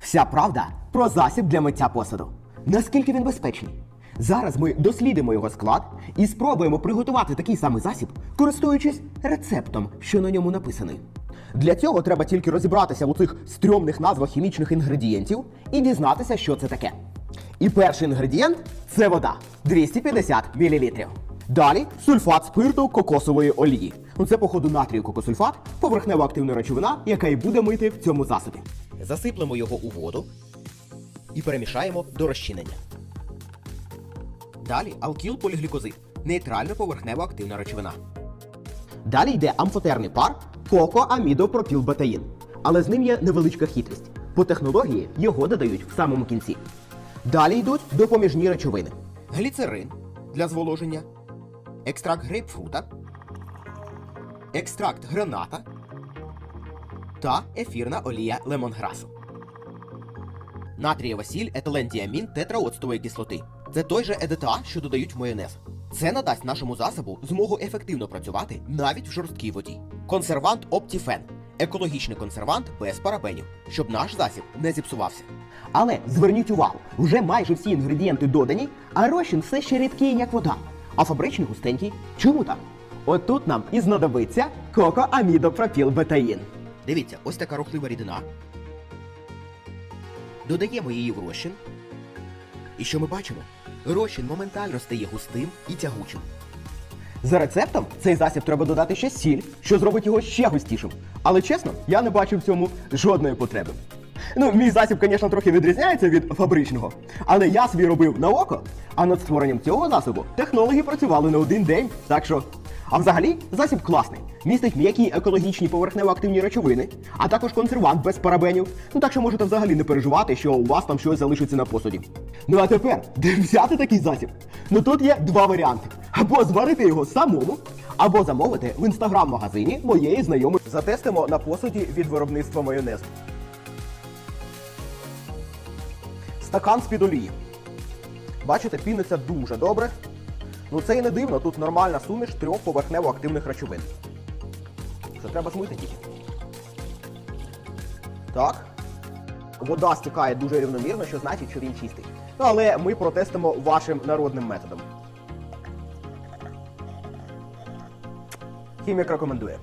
Вся правда про засіб для миття посуду. Наскільки він безпечний? Зараз ми дослідимо його склад і спробуємо приготувати такий самий засіб, користуючись рецептом, що на ньому написаний. Для цього треба тільки розібратися у цих стрьомних назвах хімічних інгредієнтів і дізнатися, що це таке. І перший інгредієнт це вода 250 мл. Далі сульфат спирту кокосової олії. Це, походу, натрію кокосульфат, поверхнева активна речовина, яка і буде мити в цьому засобі. Засиплемо його у воду і перемішаємо до розчинення. Далі алкіл поліглікозид нейтральна поверхнева активна речовина. Далі йде амфотерний пар кокоамідопропілбетаїн. Але з ним є невеличка хитрість. По технології його додають в самому кінці. Далі йдуть допоміжні речовини: гліцерин для зволоження, екстракт грейпфрута, екстракт граната та ефірна олія лемонграсу. Натрієва сіль етилендіамін тетраоцтової кислоти. Це той же ЕДТА, що додають в майонез. Це надасть нашому засобу змогу ефективно працювати навіть в жорсткій воді. Консервант Оптіфен екологічний консервант без парабенів, щоб наш засіб не зіпсувався. Але зверніть увагу, вже майже всі інгредієнти додані, а розчин все ще рідкий, як вода, а фабричний густенький. Чому так? От тут нам і знадобиться кокоамідопропілбетаїн. Дивіться, ось така рухлива рідина. Додаємо її в розчин. І що ми бачимо? Розчин моментально стає густим і тягучим. За рецептом цей засіб треба додати ще сіль, що зробить його ще густішим. Але чесно, я не бачу в цьому жодної потреби. Ну, мій засіб, звісно, трохи відрізняється від фабричного, але я свій робив на око, а над створенням цього засобу технологи працювали не один день, так що. А взагалі, засіб класний. Містить м'які екологічні поверхнево-активні речовини, а також консервант без парабенів. Ну так що можете взагалі не переживати, що у вас там щось залишиться на посуді. Ну а тепер, де взяти такий засіб? Ну тут є два варіанти: або зварити його самому, або замовити в інстаграм-магазині моєї знайомої. Затестимо на посуді від виробництва майонезу. Стакан з-під олії. Бачите, піниться дуже добре. Ну це і не дивно, тут нормальна суміш трьох поверхнево-активних речовин. Що треба змити тільки. Так. Вода стікає дуже рівномірно, що значить, що він чистий. Ну, але ми протестимо вашим народним методом. Хімік рекомендує.